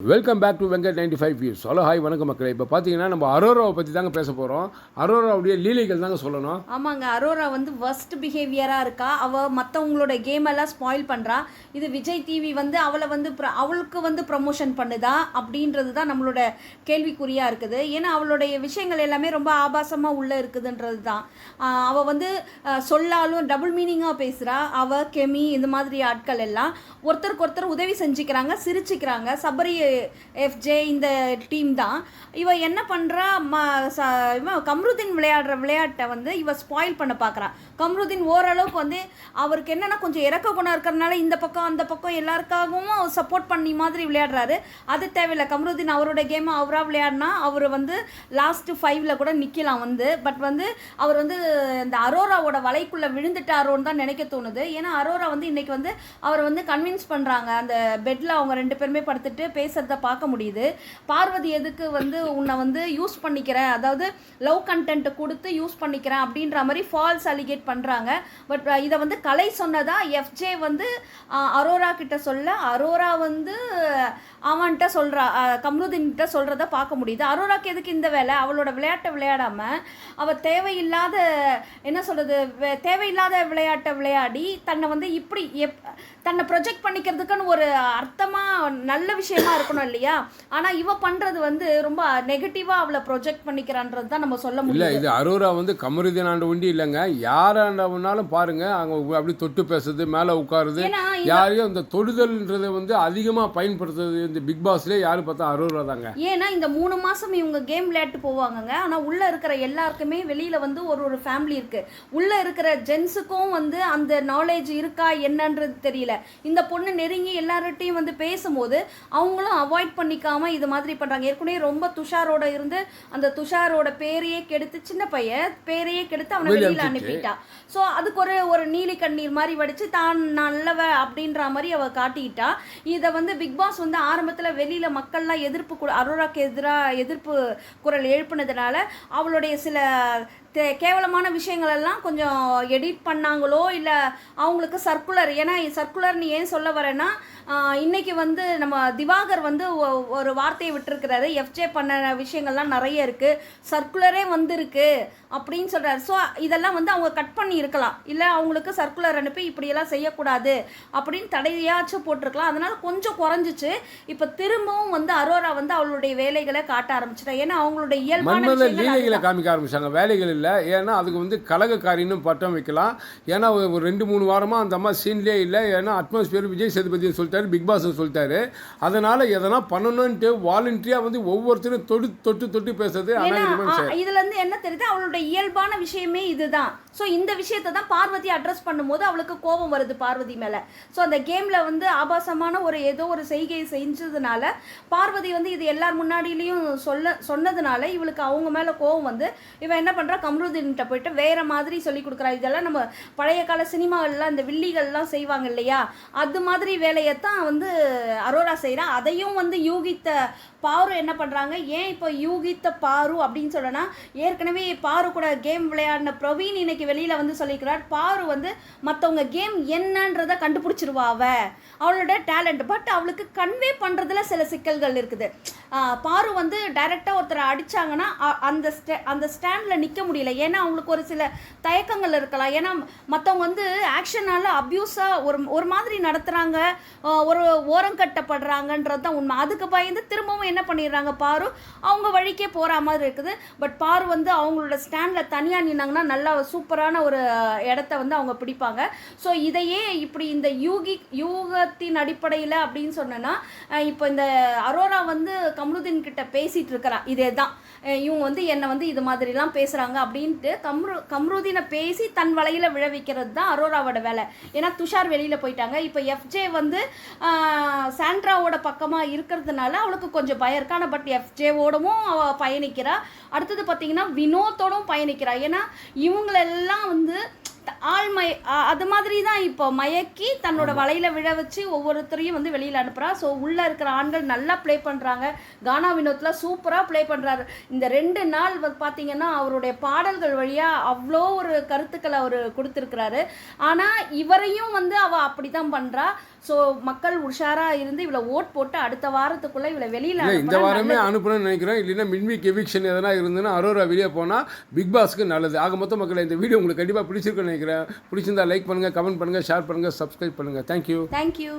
Welcome back to Venkat ninety five views hello hi வணக்கம் மக்களே. இப்போ பார்த்தீங்கன்னா நம்ம அரோராவை பற்றி தாங்க பேச போகிறோம் அரோராவுடைய லீலைகள் தாங்க சொல்லணும். ஆமாங்க அரோரா வந்து ஒஸ்ட் பிஹேவியராக இருக்கா? அவள் மற்றவங்களோட கேம் எல்லாம் ஸ்பாயில் பண்ணுறா இது விஜய் டிவி வந்து அவளை வந்து அவளுக்கு வந்து ப்ரமோஷன் பண்ணுதா? அப்படின்றது தான் நம்மளோட கேள்விக்குறியாக இருக்குது. ஏன்னா அவளுடைய விஷயங்கள் எல்லாமே ரொம்ப ஆபாசமாக உள்ளே இருக்குதுன்றது தான் அவள் வந்து சொல்லாலும் டபுள் மீனிங்காக பேசுகிறா அவள் கெமி இந்த மாதிரி ஆட்கள் எல்லாம் ஒருத்தருக்கு ஒருத்தர் உதவி செஞ்சுக்கிறாங்க சிரிச்சுக்கிறாங்க சபரி எஃப்ஜே இந்த டீம் தான். இவ என்ன பண்ணுறா ம ச இவன் கம்ருதீன் விளையாடுற விளையாட்டை வந்து இவ ஸ்பாயில் பண்ண பார்க்குறா கம்ருதீன் ஓரளவுக்கு வந்து அவருக்கு என்னென்னா கொஞ்சம் இறக்க குணம் இருக்கிறனால இந்த பக்கம் அந்த பக்கம் எல்லாருக்காகவும் சப்போர்ட் பண்ணி மாதிரி விளையாடுறாரு. அது தேவையில்லை. கம்ருதீன் அவரோட கேமை அவராக விளையாடினா அவர் வந்து லாஸ்ட்டு ஃபைவ்ல கூட நிற்கலாம் வந்து. பட் வந்து அவர் வந்து இந்த அரோராவோட வலைக்குள்ளே விழுந்துட்டாரோன்னு தான் நினைக்க தோணுது. ஏன்னா அரோரா வந்து இன்னைக்கு வந்து அவர் வந்து கன்வின்ஸ் பண்ணுறாங்க அந்த பெட்டில் அவங்க ரெண்டு பேருமே படுத்துட்டு பேசுகிறத பார்க்க முடியுது. பார்வதி எதுக்கு வந்து உன்னை வந்து யூஸ் பண்ணிக்கிறேன் அதாவது லவ் கண்டென்ட் கொடுத்து யூஸ் பண்ணிக்கிறேன் அப்படின்ற மாதிரி ஃபால்ஸ் அலிகேட் பண்ணுறாங்க பட் இதை வந்து கலை சொன்னதா எஃப்ஜே வந்து அரோரா கிட்ட சொல்ல அரோரா வந்து அவன்கிட்ட சொல்கிறா கம்ருதீன்கிட்ட சொல்கிறத பார்க்க முடியுது. அரோராக்கு எதுக்கு இந்த வேலை? அவளோட விளையாட்டை விளையாடாமல் அவள் தேவையில்லாத என்ன சொல்கிறது தேவையில்லாத விளையாட்டை விளையாடி தன்னை வந்து இப்படி எப் தன்னை ப்ரொஜெக்ட் பண்ணிக்கிறதுக்குன்னு ஒரு அர்த்தமாக நல்ல விஷயமா இருக்கணும் இல்லையா? ஆனால் இவ பண்ணுறது வந்து ரொம்ப நெகட்டிவாக அவளை ப்ரொஜெக்ட் பண்ணிக்கிறான்றது தான் நம்ம சொல்ல முடியும் இது அரோரா வந்து கமருதீன் ஆண்டு உண்டி இல்லைங்க. யாராண்டவனாலும் பாருங்க. அவங்க அப்படி தொட்டு பேசுறது மேலே உட்காருது. யாரையும் இந்த தொடுதல்ன்றதை வந்து அதிகமாக பயன்படுத்துறது இந்த பிக் பாஸ்லேயே யாரு பார்த்தா அரோரா தாங்க. ஏன்னா இந்த மூணு மாசம் இவங்க கேம் விளையாட்டு போவாங்கங்க. ஆனா உள்ள இருக்கிற எல்லாருக்குமே வெளியில வந்து ஒரு ஒரு ஃபேமிலி இருக்கு. உள்ள இருக்கிற ஜென்ஸுக்கும் வந்து அந்த நாலேஜ் இருக்கா என்னன்றது தெரியல. இந்த பொண்ணு நெருங்கி எல்லார்ட்டையும் வந்து பேசும்போது அவங்களும் அவாய்ட் பண்ணிக்காம இது மாதிரி பண்றாங்க. ஏற்கனவே ரொம்ப துஷாரோட இருந்து அந்த துஷாரோட பேரையே கெடுத்து சின்ன பையன் பேரையே கெடுத்து அவனை வெளிய வெளியில. அனுப்பிட்டா. ஸோ அதுக்கு ஒரு ஒரு நீலி கண்ணீர் மாதிரி வடிச்சு தான் நல்லவ அப்படின்ற மாதிரி அவ காட்டிக்கிட்டா இதை வந்து பிக் பாஸ் வந்து ஆரம்பத்தில் வெளியில் மக்கள்லாம் எதிர்ப்பு அரோராக்கு எதிராக எதிர்ப்பு குரல் எழுப்புனதுனால அவளுடைய சில தே- கேவலமான விஷயங்கள் எல்லாம் கொஞ்சம் எடிட் பண்ணாங்களோ இல்லை அவங்களுக்கு சர்க்குலர் ஏன்னா சர்க்குலர் நீ ஏன் சொல்ல வரேன்னா ஆஹ், இன்னைக்கு வந்து நம்ம திவாகர் வந்து ஒரு வார்த்தையை விட்டுருக்கிறாரு. எஃப்ஜே பண்ண விஷயங்கள்லாம் நிறைய இருக்குது சர்க்குலரே வந்திருக்கு அப்படின்னு சொல்கிறாரு ஸோ இதெல்லாம் வந்து அவங்க கட் பண்ணி இருக்கலாம். இல்லை அவங்களுக்கு சர்க்குலர் அனுப்பி இப்படியெல்லாம் செய்யக்கூடாது அப்படின்னு தடையாச்சும் போட்டிருக்கலாம். அதனால கொஞ்சம் குறைஞ்சிச்சு. இப்போ திரும்பவும் வந்து அரோரா வந்து அவளுடைய வேலைகளை காட்ட ஆரம்பிச்சிட்டா. ஏன்னா அவங்களுடைய இயல்பான. காமிக்க ஆரம்பிச்சாங்க. வேலைகள் இல்லை. ஏன்னா அதுக்கு வந்து கலகக்காரின்னு பட்டம் வைக்கலாம். ஏன்னா ஒரு ரெண்டு மூணு வாரமாக அந்த அம்மா சீன்லேயே இல்லை. ஏன்னா அட்மாஸ்பியர் விஜய் சேதுபதினு சொல்லிட்டாரு பிக் பாஸ் சொல்லிட்டாரு. அதனால் எதனா பண்ணணுன்ட்டு வாலண்டியாக வந்து ஒவ்வொருத்தரும் தொடு தொட்டு தொட்டு பேசுறது. இதுல இருந்து என்ன தெரியுது? அவளோட இயல்பான விஷயமே இதுதான். ஸோ இந்த விஷயத்தை தான் பார்வதி அட்ரஸ் பண்ணும்போது அவளுக்கு கோபம் வருது பார்வதி மேல. ஸோ அந்த கேம்ல வந்து ஆபாசமான ஒரு ஏதோ ஒரு செய்கையை செஞ்சதுனால பார்வதி வந்து இது எல்லார் முன்னாடியிலையும் சொல்ல சொன்னதுனால இவளுக்கு அவங்க மேல கோபம் வந்து இவன் என்ன பண்றா? கம்ருதீன்கிட்ட போயிட்டு வேற மாதிரி சொல்லி கொடுக்குறா இதெல்லாம் நம்ம பழைய கால சினிமாவிலலாம் இந்த வில்லிகள்லாம் செய்வாங்க இல்லையா? அது மாதிரி வேலையைத்தான் வந்து அரோரா செய்கிறா அதையும் வந்து யூகித்த பாரு என்ன பண்ணுறாங்க ஏன் இப்போ யூகித்த பாரு அப்படின்னு சொல்லனா ஏற்கனவே பாரு கூட கேம் விளையாடின பிரவீன் இன்னைக்கு வெளியில் வந்து சொல்லிக்கிறார். பாரு வந்து மற்றவங்க கேம் என்னன்றதை கண்டுபிடிச்சிருவா அவ. அவளோட டேலண்ட் பட் அவளுக்கு கன்வே பண்ணுறதுல சில சிக்கல்கள் இருக்குது. பாரு வந்து டைரெக்டாக ஒருத்தரை அடிச்சாங்கன்னா அ- அந்த ஸ்டே அந்த ஸ்டாண்டில் நிற்க முடியல. ஏன்னா அவங்களுக்கு ஒரு சில தயக்கங்கள் இருக்கலாம். ஏன்னா மற்றவங்க வந்து ஆக்ஷனால் அப்யூஸாக ஒரு ஒரு மாதிரி நடத்துகிறாங்க ஒரு ஓரம் கட்டப்படுறாங்கன்றது தான் உண்மை. அதுக்கு பயந்து திரும்பவும் என்ன பண்ணிடுறாங்க பாரு அவங்க வழிக்கே போகிற மாதிரி இருக்குது. பட் பாரு வந்து அவங்களோட ஸ்டாண்டில் தனியாக நின்னாங்கன்னா நல்லா சூப்பரான ஒரு இடத்த வந்து அவங்க பிடிப்பாங்க. ஸோ இதையே இப்படி இந்த யூகி யூகத்தின் அடிப்படையில் அப்படின்னு சொன்னேன்னா இப்போ இந்த அரோரா வந்து கம்ருதீன் கிட்ட பேசிட்டு இருக்கிறா இதே தான் இவங்க வந்து என்னை வந்து இது மாதிரிலாம் பேசுகிறாங்க அப்படின்ட்டு கம்ரு கம்ருதீனை பேசி தன் வலையில் விளைவிக்கிறது தான் அரோராவோட வேலை. ஏன்னா துஷார் வெளியில் போயிட்டாங்க. இப்போ எஃப்ஜே வந்து சாண்ட்ராவோட பக்கமாக இருக்கிறதுனால அவளுக்கு கொஞ்சம் பயம் இருக்கு. ஆனால் பட் எஃப்ஜேவோடவும் அவள் பயணிக்கிறா. அடுத்தது பார்த்தீங்கன்னா வினோத்தோடும் பயணிக்கிறா. ஏன்னா இவங்களெல்லாம் வந்து ஆள் மய அது மாதிரி தான் இப்போ மயக்கி தன்னோட வலையில விழ வச்சு ஒவ்வொருத்தரையும் வந்து வெளியில அனுப்புறா. ஸோ உள்ள இருக்கிற ஆண்கள் நல்லா ப்ளே பண்றாங்க. கானா வினோத்ல சூப்பரா ப்ளே பண்றாரு. இந்த ரெண்டு நாள் வந்து பாத்தீங்கன்னா அவருடைய பாடல்கள் வழியா அவ்வளோ ஒரு கருத்துக்களை அவர் கொடுத்துருக்கிறாரு. ஆனா இவரையும் வந்து அவ அப்படிதான் பண்றா. ஸோ மக்கள் உஷாரா இருந்து இவளை ஓட் போட்டு அடுத்த வாரத்துக்குள்ள இவளை வெளியில இந்த வாரமே. அனுப்பணும்னு நினைக்கிறேன். இல்லைன்னா மின்வீக் எவிக்ஷன் எதனா இருந்ததுன்னா அரோரா வெளியே போனால் பிக் பாஸ்க்கு நல்லது. ஆக மொத்த மக்களை இந்த வீடியோ உங்களுக்கு கண்டிப்பாக பிடிச்சிருக்குன்னு நினைக்கிறேன். பிடிச்சிருந்தா லைக் பண்ணுங்கள் கமெண்ட் பண்ணுங்கள் ஷேர் பண்ணுங்கள் சப்ஸ்கிரைப் பண்ணுங்கள் தேங்க்யூ தேங்க்யூ